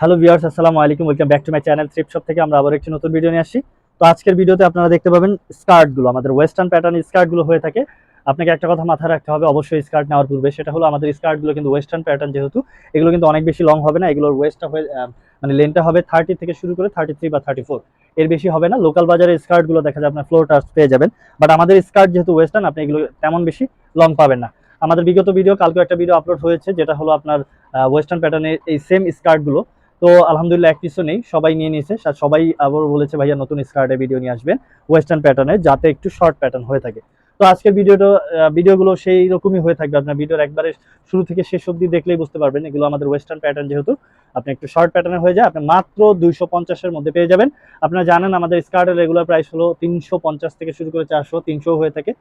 Hello viewers আসসালামু আলাইকুম। Welcome back to my channel thrift shop থেকে আমরা আবার একটি নতুন ভিডিও নিয়ে আসি তো আজকের ভিডিওতে আপনারা দেখতে পাবেন স্কার্টগুলো আমাদের ওয়েস্টার্ন প্যাটার্ন স্কার্টগুলো হয়ে থাকে। আপনাকে একটা কথা মাথায় রাখতে হবে, অবশ্যই স্কার্ট নেওয়ার পূর্বে। সেটা হলো আমাদের স্কার্টগুলো কিন্তু ওয়েস্টার্ন প্যাটার্ন যেহেতু, এগুলো কিন্তু অনেক বেশি লং হবে না। এগুলোর ওয়েস্টটা হয়ে মানে লেনটা হবে থার্টি থেকে শুরু করে থার্টি থ্রি বা থার্টি ফোর এর বেশি হবে না। লোকাল বাজারে স্কার্টগুলো দেখা যায় আপনার ফ্লোর টাচ পেয়ে যাবেন। বাট আমাদের স্কার্ট যেহেতু ওয়েস্টার্ন আপনি এগুলো তেমন বেশি লং পাবেন না। আমাদের বিগত ভিডিও কালকে একটা ভিডিও আপলোড হয়েছে, যেটা হলো আপনার ওয়েস্টার্ন প্যাটার্নের এই সেম স্কার্টগুলো তো আলহামদুলিল্লাহ এক পিসও নেই, সবাই নিয়ে নিয়েছে। সবাই আবার বলেছে, ভাইয়া, নতুন স্কার্টের ভিডিও নিয়ে আসবেন ওয়েস্টার্ন প্যাটার্নের যাতে একটু শর্ট প্যাটার্ন হয়ে থাকে। তো আজকের ভিডিওটা ভিডিওগুলো সেই রকমই হয়ে থাকবে। আপনার ভিডিওর একবারে শুরু থেকে শেষ অবধি দেখলেই বুঝতে পারবেন, এগুলো আমাদের ওয়েস্টার্ন প্যাটার্ন যেহেতু। আপনি একটু শর্ট প্যাটার্নের হয়ে যায়, আপনি মাত্র দুইশো পঞ্চাশের মধ্যে পেয়ে যাবেন। আপনারা জানেন, আমাদের স্কার্টের রেগুলার প্রাইস হলো তিনশো পঞ্চাশ থেকে শুরু করে চারশো, তিনশো হয়ে থাকে।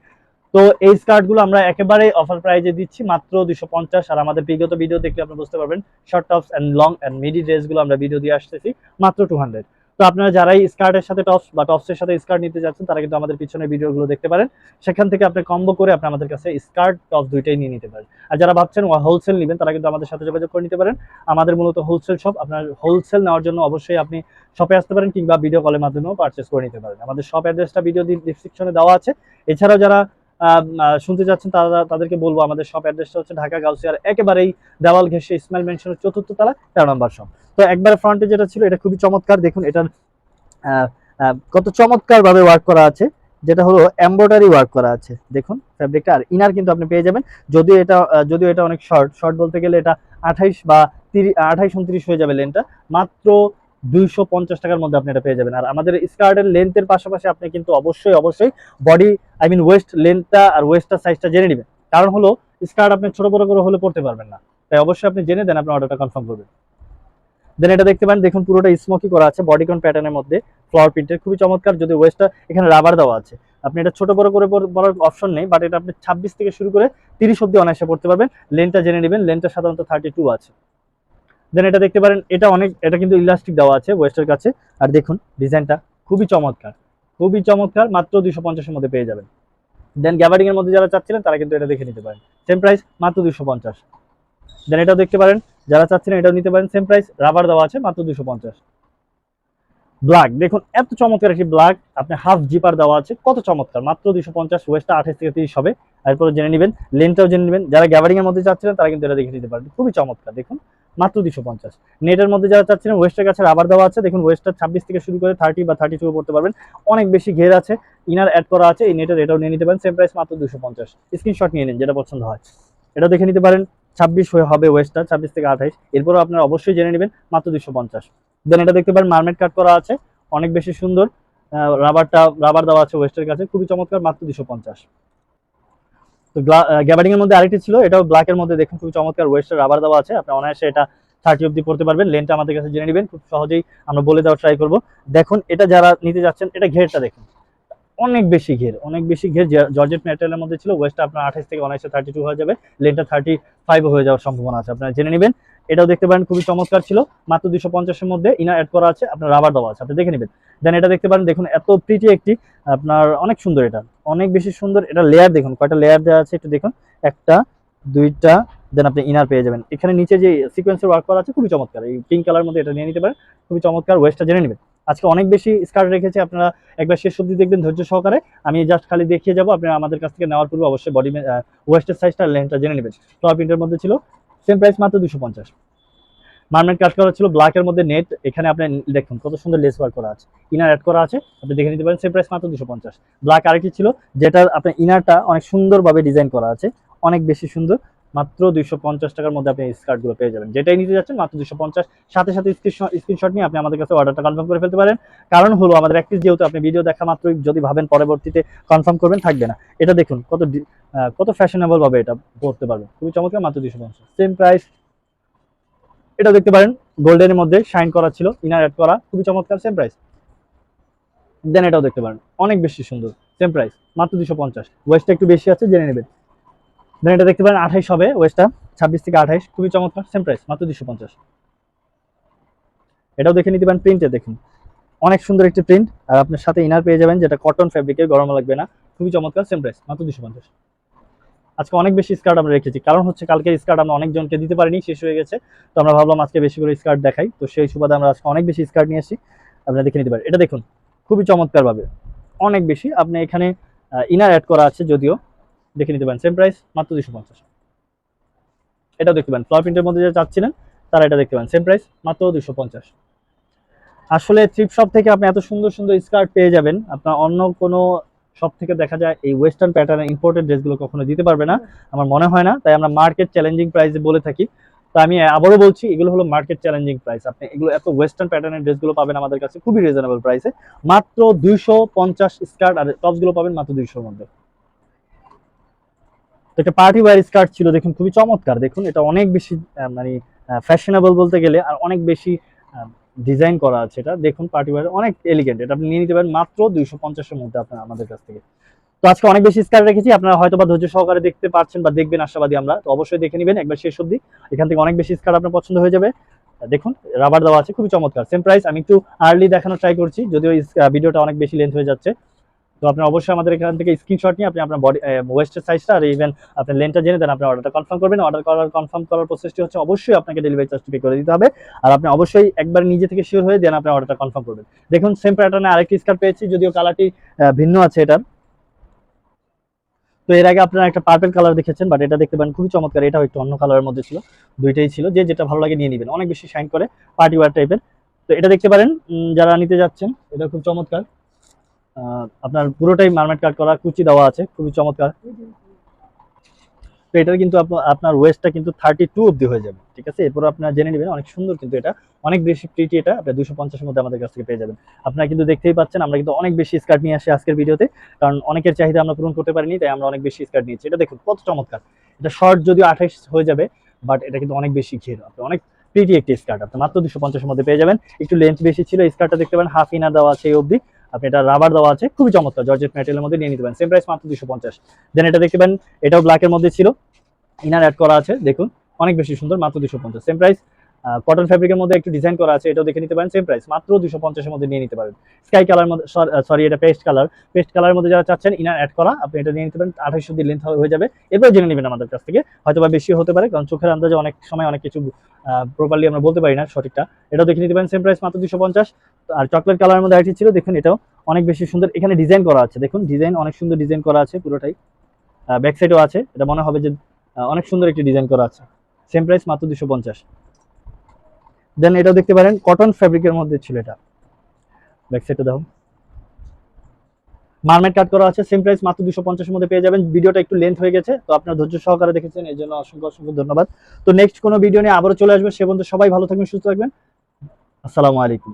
তো এই স্কার্টগুলো আমরা একেবারে অফার প্রাইজে দিচ্ছি, মাত্র দুশো পঞ্চাশ। আর আমাদের বিগত ভিডিও দেখলে আপনি বুঝতে পারবেন short tops and long and midi ড্রেসগুলো আমরা ভিডিও দিয়ে আসতেছি, মাত্র টু হান্ড্রেড তো আপনারা যারাই স্কার্টের সাথে টপস বা টপসের সাথে স্কার্ট নিতে যাচ্ছেন, তারা কিন্তু আমাদের পিছনে ভিডিওগুলো দেখতে পারেন। সেখান থেকে আপনি কম্বো করে আপনি আমাদের কাছে স্কার্ট টপ দুইটাই নিয়ে নিতে পারেন। আর যারা ভাবছেন হোলসেল নেবেন, তারা কিন্তু আমাদের সাথে যোগাযোগ করে নিতে পারেন। আমাদের মূলত হোলসেল শপ আপনার হোলসেল নেওয়ার জন্য অবশ্যই আপনি শপে আসতে পারেন কিংবা ভিডিও কলের মাধ্যমেও পারচেস করে নিতে পারেন। আমাদের শপ অ্যাড্রেসটা ভিডিও ডিসক্রিপশনে দেওয়া আছে। এছাড়াও যারা শুনতে যাচ্ছেন তারা তাদেরকে বলব আমাদের শপ অ্যাড্রেসটা হচ্ছে ঢাকা গাউসিয়ার, একেবারেই দেওয়াল ঘেসে ইসমাইল মেনশনের চতুর্থ তলা, তেরো নম্বর শপ তো একবার ফ্রন্টে যেটা ছিল, এটা খুবই চমৎকার। দেখুন, এটার কত চমৎকার ভাবে ওয়ার্ক করা আছে। যেটা হলো এমব্রয়ডারি ওয়ার্ক করা আছে। দেখুন ফ্যাব্রিকটা আর ইনার কিন্তু আপনি পেয়ে যাবেন। যদিও এটা যদিও এটা অনেক শর্ট শর্ট বলতে গেলে এটা আঠাইশ বা তিরিশ আঠাইশ, উনত্রিশ হয়ে যাবে লেনটা মাত্র দুইশো পঞ্চাশ টাকার মধ্যে আপনি এটা পেয়ে যাবেন। আর আমাদের স্কার্টের লেন্থের পাশাপাশি আপনি কিন্তু অবশ্যই অবশ্যই বডি আই মিন ওয়েস্ট লেন্থটা আর ওয়েস্টটা সাইজটা জেনে নেবেন। কারণ হলো, স্কার্ট আপনি ছোট বড় করে হলে পড়তে পারবেন না। তাই অবশ্যই আপনি জেনে দেন, আপনি অর্ডারটা কনফার্ম করবেন। দেন এটা দেখতে পারেন দেখুন পুরোটা স্মোকি করা আছে বডিকন প্যাটার্নের মধ্যে ফ্লাওয়ার প্রিন্টের খুবই চমৎকার, যদি ওয়েস্টটা এখানে রাবার দেওয়া আছে। আপনি এটা ছোট বড় করে পরার অপশন নেই বাট এটা আপনি ছাব্বিশ থেকে শুরু করে তিরিশ অব্দি অনায়াসে পড়তে পারবেন। লেনটা জেনে নেবেন লেনটা সাধারণত থার্টি টু আছে। দেন এটা দেখতে পারেন, এটা অনেক, এটা কিন্তু ইলাস্টিক দেওয়া আছে ওয়েস্টের কাছে। আর দেখুন, ডিজাইনটা খুবই চমৎকার। খুবই চমৎকার, মাত্র দুশো পঞ্চাশের মধ্যে পেয়ে যাবেন। দেন গ্যাবারিং এর মধ্যে যারা চাচ্ছিলেন, তারা কিন্তু এটা দেখে নিতে পারেন। সেম প্রাইস মাত্র দুশো পঞ্চাশ। দেন এটাও দেখতে পারেন, যারা চাচ্ছিলেন এটাও নিতে পারেন সেম প্রাইস রাবার দেওয়া আছে, মাত্র দুশো পঞ্চাশ। ব্ল্যাক দেখুন, এত চমৎকার একটি ব্ল্যাক আপনি হাফ জিপার দেওয়া আছে, কত চমৎকার, মাত্র দুশো পঞ্চাশ ওয়েস্টটা আঠাশ থেকে তিরিশ হবে। এরপরে জেনে নেবেন লেনটাও জেনে নেবেন। যারা গ্যাবারিং এর মধ্যে চাচ্ছিলেন, তারা কিন্তু এটা দেখে নিতে পারবেন খুবই চমৎকার, দেখুন। মাত্র দুশো পঞ্চাশ। নেটের মধ্যে যারা চাচ্ছিলেন ওয়েস্টের কাছে রাবার দেওয়া আছে। দেখুন ওয়েস্টটা ছাব্বিশ থেকে শুরু করে থার্টি বা থার্টি টু পড়তে পারবেন। অনেক বেশি ঘের আছে। ইনার অ্যাড করা আছে, এই নেটের এটাও নিয়ে নিতে পারেন। সেম প্রাইস মাত্র দুশো পঞ্চাশ। স্ক্রিনশট নিয়ে নিন, যেটা পছন্দ হয়। এটা দেখে নিতে পারেন, ছাব্বিশ হয়ে হবে ওয়েস্টটা ছাব্বিশ থেকে আঠাইশ। এরপরও আপনারা অবশ্যই জেনে নেবেন, মাত্র দুশো পঞ্চাশ। দেন এটা দেখতে পারেন মার্মেট কাট করা আছে। অনেক বেশি সুন্দর। রাবারটা রাবার দেওয়া আছে ওয়েস্টের কাছে। খুবই চমৎকার, মাত্র দুশো পঞ্চাশ। তো গ্যাবারিং এর মধ্যে আরেকটি ছিল, এটাও ব্ল্যাক এর মধ্যে দেখুন, খুবই চমৎকার ওয়েস্টের রাবার দেওয়া আছে। আপনি অনায়াসে এটা থার্টি অব্দি পড়তে পারবেন। লেনটা আমাদের কাছে জেনে নেবেন, খুব সহজেই আমরা বলে দেওয়ার ট্রাই করব। দেখুন, এটা যারা নিতে যাচ্ছেন, এটা ঘেরটা দেখুন। অনেক বেশি ঘের, অনেক বেশি ঘের। জর্জেট ম্যাটেরিয়ালের মধ্যে ছিল ওয়েস্টটা আপনার আঠাশ থেকে অনায়াসে থার্টি টু হয়ে যাবে। লেনটা থার্টি ফাইভ হয়ে যাওয়ার সম্ভাবনা আছে। আপনারা জেনে নেবেন। এটাও দেখতে পারেন, খুবই চমৎকার ছিল। মাত্র দুশো পঞ্চাশের মধ্যে ইনার অ্যাড করা আছে, আপনার রাবার দেওয়া আছে, আপনি দেখে নেবেন। দেন এটা দেখতে পারেন, দেখুন, এত প্রিটি একটি, আপনার অনেক সুন্দর এটা। অনেক বেশি সুন্দর, এটা লেয়ার দেখুন, কয়টা লেয়ার দেওয়া আছে একটু দেখুন। একটা, দুইটা দেন আপনি ইনার পেয়ে যাবেন। এখানে নিচে যে সিকোয়েন্সের ওয়ার্ক করা আছে, খুবই চমৎকার। এই পিঙ্ক কালার মধ্যে এটা নিয়ে নিতে পারেন, খুবই চমৎকার ওয়েস্টটা জেনে নেবেন। আজকে অনেক বেশি স্কার্ট রেখেছি, আপনারা একবার শেষ অব্দি দেখবেন ধৈর্য সহকারে। আমি জাস্ট খালি দেখিয়ে যাব, আপনারা আমাদের কাছ থেকে নেওয়ার পূর্বে অবশ্যই বডি ওয়েস্টের সাইজটা লেন্থটা জেনে নেবেন। ফ্লাওয়ার প্রিন্টের মধ্যে ছিল সেম প্রাইস মাত্র দুশো পঞ্চাশ। মার্মেট কাজ করা ছিল ব্ল্যাকের মধ্যে নেট এখানে আপনি দেখুন কত সুন্দর লেস ওয়ার্ক করা আছে। ইনার অ্যাড করা আছে, আপনি দেখে নিতে পারেন সেম প্রাইস মাত্র দুশো পঞ্চাশ। ব্ল্যাক আরেকটি ছিল, যেটার আপনার ইনারটা অনেক সুন্দরভাবে ডিজাইন করা আছে, অনেক বেশি সুন্দর। মাত্র দুইশো পঞ্চাশ টাকার মধ্যে আপনি স্কার্টগুলো পেয়ে যাবেন। যেটাই নিতে যাচ্ছেন মাত্র দুশো পঞ্চাশ। সাথে সাথে স্ক্রিনশট নিয়ে আপনি আমাদের কাছে অর্ডারটা কনফার্ম করে ফেলতে পারেন। কারণ হলো আমাদের এক যেহেতু আপনি ভিডিও দেখা মাত্রই, যদি ভাবেন পরবর্তীতে কনফার্ম করবেন, থাকবে না। এটা দেখুন, কত কত ফ্যাশনেবল ভাবে এটা পড়তে পারবেন। খুবই চমৎকার, মাত্র দুশো পঞ্চাশ। সেম প্রাইস এটা দেখতে পারেন গোল্ডেনের মধ্যে শাইন করা ছিল ইনার অ্যাড করা। খুবই চমৎকার সেম প্রাইস দেন এটাও দেখতে পারেন, অনেক বেশি সুন্দর সেম প্রাইস মাত্র দুশো পঞ্চাশ। ওয়েস্টটা একটু বেশি আছে, জেনে নেবেন। দেন এটা দেখতে পারেন আঠাইশ হবে ওয়েস্টটা, ছাব্বিশ থেকে আঠাইশ, খুবই চমৎকার সেম প্রাইস মাত্র দুশো পঞ্চাশ। এটাও দেখে নিতে পারেন প্রিন্টে দেখুন। অনেক সুন্দর একটি প্রিন্ট আর আপনার সাথে ইনার পেয়ে যাবেন যেটা কটন ফ্যাব্রিকের গরম লাগবে না, খুবই চমৎকার সেম প্রাইস মাত্র দুশো পঞ্চাশ। আজকে অনেক বেশি স্কার্ট আমরা রেখেছি, কারণ হচ্ছে কালকে স্কার্ট আমরা অনেকজনকে দিতে পারিনি, শেষ হয়ে গেছে, তো আমরা ভাবলাম আজকে বেশি করে স্কার্ট দেখাই, তো সেই সুবাদে আমরা আজকে অনেক বেশি স্কার্ট নিয়ে আসি আপনারা দেখে নিতে পারেন। এটা দেখুন, খুবই চমৎকারভাবে, অনেক বেশি, আপনি এখানে ইনার অ্যাড করা আছে যদিও দেখে নিতে পারেন। সেম প্রাইস মাত্র দুশো পঞ্চাশ। এটাও দেখতে পারেন। ফ্লাওয়ার প্রিন্টের মধ্যে যারা চাচ্ছিলেন, তারা এটা দেখতে পারেন। সেম প্রাইস মাত্র দুশো পঞ্চাশ। আসলে থ্রিপ শপ থেকে আপনি এত সুন্দর সুন্দর স্কার্ট পেয়ে যাবেন। আপনার অন্য কোনো সব থেকে দেখা যায় এই ওয়েস্টার্ন প্যাটার্নের ইম্পোর্টেড ড্রেসগুলো কখনো দিতে পারবে না। আমার মনে হয় না, তাই আমরা মার্কেট চ্যালেঞ্জিং প্রাইসে বলে থাকি। তো আমি আবারও বলছি, এগুলো হলো মার্কেট চ্যালেঞ্জিং প্রাইস আপনি এগুলো এত ওয়েস্টার্ন প্যাটার্নের ড্রেসগুলো পাবেন আমাদের কাছে খুবই রিজনেবল প্রাইসে মাত্র দুইশো পঞ্চাশ স্কার্ট আর টপসগুলো পাবেন মাত্র দুইশোর মধ্যে। তো একটা পার্টি ওয়্যার স্কার্ট ছিল, দেখুন, খুবই চমৎকার। দেখুন, এটা অনেক বেশি মানে ফ্যাশনেবল বলতে গেলে, আর অনেক বেশি ডিজাইন করা আছে এটা। দেখুন পার্টি ওয়্যার অনেক এলিগেন্ট এটা আপনি নিয়ে নিতে পারেন মাত্র দুইশো পঞ্চাশের মধ্যে আপনার আমাদের কাছ থেকে। তো আজকে অনেক বেশি স্কার্ট রেখেছি, আপনারা হয়তো বা ধৈর্য সহকারে দেখতে পাচ্ছেন বা দেখবেন আশাবাদী আমরা। তো অবশ্যই দেখে নেবেন, একবার শেষ অবধি। এখান থেকে অনেক বেশি স্কার্ট আপনার পছন্দ হয়ে যাবে। দেখুন রাবার দেওয়া আছে, খুবই চমৎকার। সেম প্রাইস আমি একটু আর্লি দেখানোর ট্রাই করছি, যদিও ভিডিওটা অনেক বেশি লেন্থ হয়ে যাচ্ছে। তো আপনি অবশ্যই আমাদের এখান থেকে স্ক্রিনশট নিয়ে আপনি আপনার বডি ওয়েস্টের সাইজটা আর ইভেন আপনার লেনটা জেনে দেন আপনি অর্ডারটা কনফার্ম করবেন। অর্ডার করার কনফার্ম করার প্রসেসটি হচ্ছে অবশ্যই আপনাকে ডেলিভারি চার্জটি পে করে দিতে হবে। আর আপনি অবশ্যই একবার নিজে থেকে শিওর হয়ে দেন আপনি অর্ডারটা কনফার্ম করবেন। দেখুন সেম প্যাটার্নে আরেকটি স্কার্ট পেয়েছি, যদিও কালারটি ভিন্ন আছে এটার। তো এর আগে আপনারা একটা পার্পল কালার দেখেছেন বাট এটা দেখতে পারেন খুবই চমৎকার। এটাও একটু অন্য কালারের মধ্যে ছিল। দুইটাই ছিল। যে যেটা ভালো লাগে নিয়ে নেবেন। অনেক বেশি শাইন করে পার্টি ওয়ার টাইপের তো এটা দেখতে পারেন যারা নিতে যাচ্ছেন, এটা খুব চমৎকার। আপনার পুরোটাই মার্মেট কাট করা, কুচি দেওয়া আছে, খুবই চমৎকার। তো এটার কিন্তু আপ- আপনার ওয়েস্টটা কিন্তু থার্টি টু অব্দি হয়ে যাবে, ঠিক আছে? এরপর আপনারা জেনে নেবেন, অনেক সুন্দর কিন্তু এটা। অনেক বেশি প্রিটি এটা, আপনি দুশো পঞ্চাশের মধ্যে আমাদের কাছ থেকে পেয়ে যাবেন। আপনারা কিন্তু দেখতেই পাচ্ছেন, আমরা কিন্তু অনেক বেশি স্কার্ট নিয়ে আসি আজকের ভিডিওতে, কারণ অনেকের চাহিদা আমরা পূরণ করতে পারিনি, তাই আমরা অনেক বেশি স্কার্ট নিয়েছি। এটা দেখুন, কত চমৎকার। এটা শর্ট যদিও আঠাইশ হয়ে যাবে বাট এটা কিন্তু অনেক বেশি ঘের। আপনি অনেক প্রিটি একটি স্কার্ট আপনি মাত্র দুশো পঞ্চাশের মধ্যে পেয়ে যাবেন। একটু লেন্থ বেশি ছিল স্কার্টটা দেখতে পারেন হাফ ইনার দেওয়া আছে এই অবধি। আপনি এটা রাবার দেওয়া আছে, খুবই চমৎকার। জর্জেট ম্যাটেরিয়ালের মধ্যে নিয়ে নিতে পারেন। সেম প্রাইস মাত্র দুশো পঞ্চাশ। দেন এটা দেখতে পারেন, এটাও ব্ল্যাকের মধ্যে ছিল। ইনার অ্যাড করা আছে, দেখুন, অনেক বেশি সুন্দর, মাত্র দুশো পঞ্চাশ। সেম প্রাইস কটন ফ্যাব্রিকের মধ্যে একটু ডিজাইন করা আছে, এটাও দেখে নিতে পারেন সেম প্রাইস মাত্র দুশো পঞ্চাশের মধ্যে নিয়ে নিতে পারেন। স্কাই কালার মধ্যে সরি এটা পেস্ট কালার পেস্ট কালারের মধ্যে যারা চাচ্ছেন ইনার অ্যাড করা, আপনি এটা নিয়ে নিতে পারেন আঠাশ অব্দি লেন্থ হয়ে যাবে। এরপর জেনে নেবেন আমাদের কাছ থেকে হয়তো বা বেশি হতে পারে, কারণ চোখের আন্দাজে অনেক সময় অনেক কিছু প্রপারলি আমরা বলতে পারি না সঠিকটা। এটাও দেখে নিতে পারেন সেম প্রাইস মাত্র দুশো পঞ্চাশ। আর চকলেট কালারের মধ্যে আরেকটি ছিল, দেখুন এটাও অনেক বেশি সুন্দর। এখানে ডিজাইন করা আছে, দেখুন ডিজাইন অনেক সুন্দর ডিজাইন করা আছে পুরোটাই। ব্যাক সাইডও আছে, এটা মনে হবে যে অনেক সুন্দর একটি ডিজাইন করা আছে। সেম প্রাইস মাত্র দুশো পঞ্চাশ। দেন এটাও দেখতে পারেন কটন ফেব্রিকের মধ্যে ছিল এটা। ব্যাক সাইডে দেখো। মার্মেট কাট করা আছে সেম প্রাইস মাত্র দুশো পঞ্চাশের মধ্যে পেয়ে যাবেন। ভিডিওটা একটু লেন্থ হয়ে গেছে, তো আপনার ধৈর্য সহকারে দেখেছেন এই জন্য অসংখ্য অসংখ্য ধন্যবাদ। তো নেক্সট কোনো ভিডিও নিয়ে আবারও চলে আসবে, সে পর্যন্ত সবাই ভালো থাকবেন, সুস্থ থাকবেন। আসসালামু আলাইকুম।